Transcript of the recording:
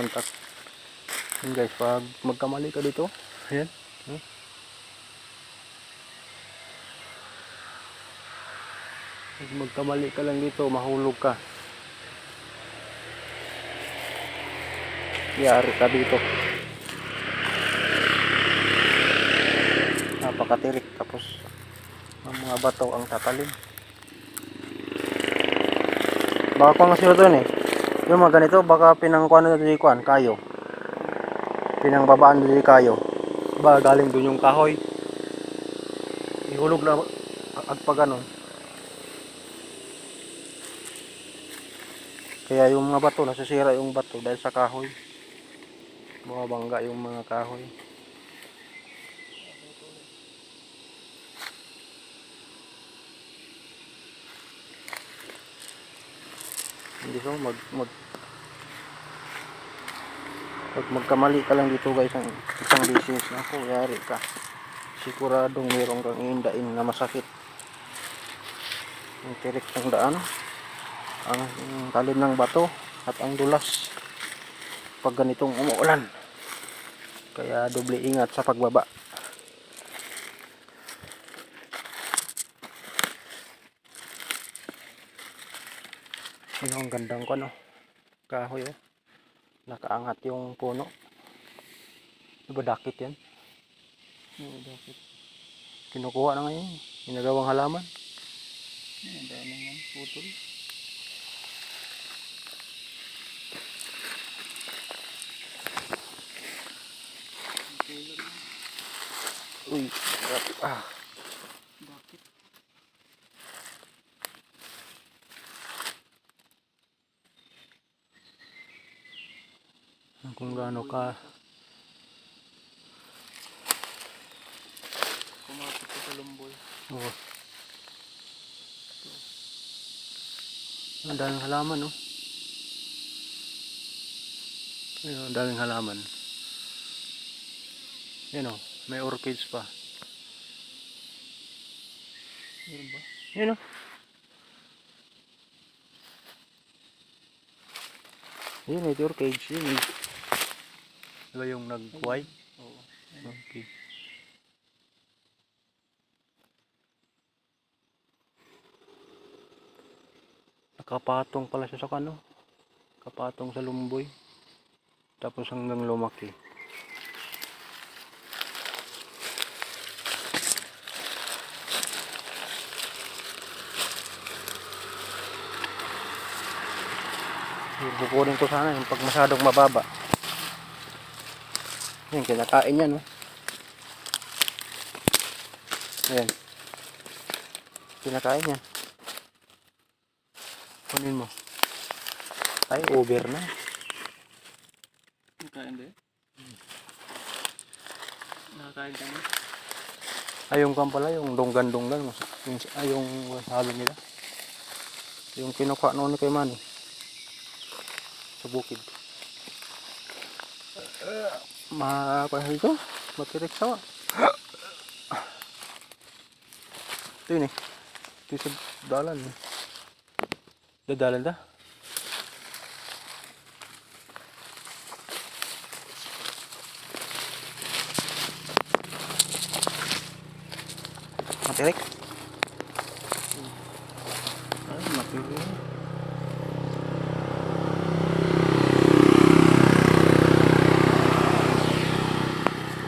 kumontak. Yun guys, pag magkamali ka dito, ayan. Hmm? Pag magkamali ka lang dito, mahulog ka. Yari ka dito. Napakatirik tapos ang mga bato ang tatalim. Baka kung sila doon eh. Yung mga ganito, baka pinangkuan na doon kuan, kayo. Pinangbabaan doon kayo. Ba galing doon yung kahoy. Ihulog na agpa ganon. Kaya yung mga bato, nasisira yung bato dahil sa kahoy. Bumabangga yung mga kahoy. Ko mag mag pag magkamali ka lang dito guys ang isang business na ako yari ka. Siguradong meron kang iindain na masakit. Ang tirik ng daan ang talim ng bato at ang dulas pag ganitong umuulan. Kaya doble ingat sa pagbaba Yun ang gandang ko no. Kahoy oh. Nakaangat yung puno. Di ba dakit yan? Oo, dakit. Kinukuha na ngayon. Ginagawang halaman. Ang dami nga, putol. Uy. Ah. Kung gaano ka. Kumapit ko sa lumboy. Oh. Ang daming halaman no. Ayun, ang daming halaman. Yan oh. May orchids pa. Meron ba? Yan oh. Yun, ito orchids. Yun. eh. Diba yung nag-white? Oo. Okay. Nakapatong pala siya sa kano. Kapatong sa lumboy. Tapos hanggang lumaki. Bukunin ko sana yung pag masyadong mababa. Yan, kinakain yan, oh. Ayan. Kinakain niya. Kunin mo. Ay, over na. Nakain din? Nakakain ka na? Ay, yung kan pala, yung donggan-donggan. Yung, ay, yung halo nila. Yung kinukuha noon kay Manny. Sa bukid. Makapahal ko. Matirik sawa. Ito yun eh. Ito sa dalan eh. Dadalan da. Matirik. Matindi.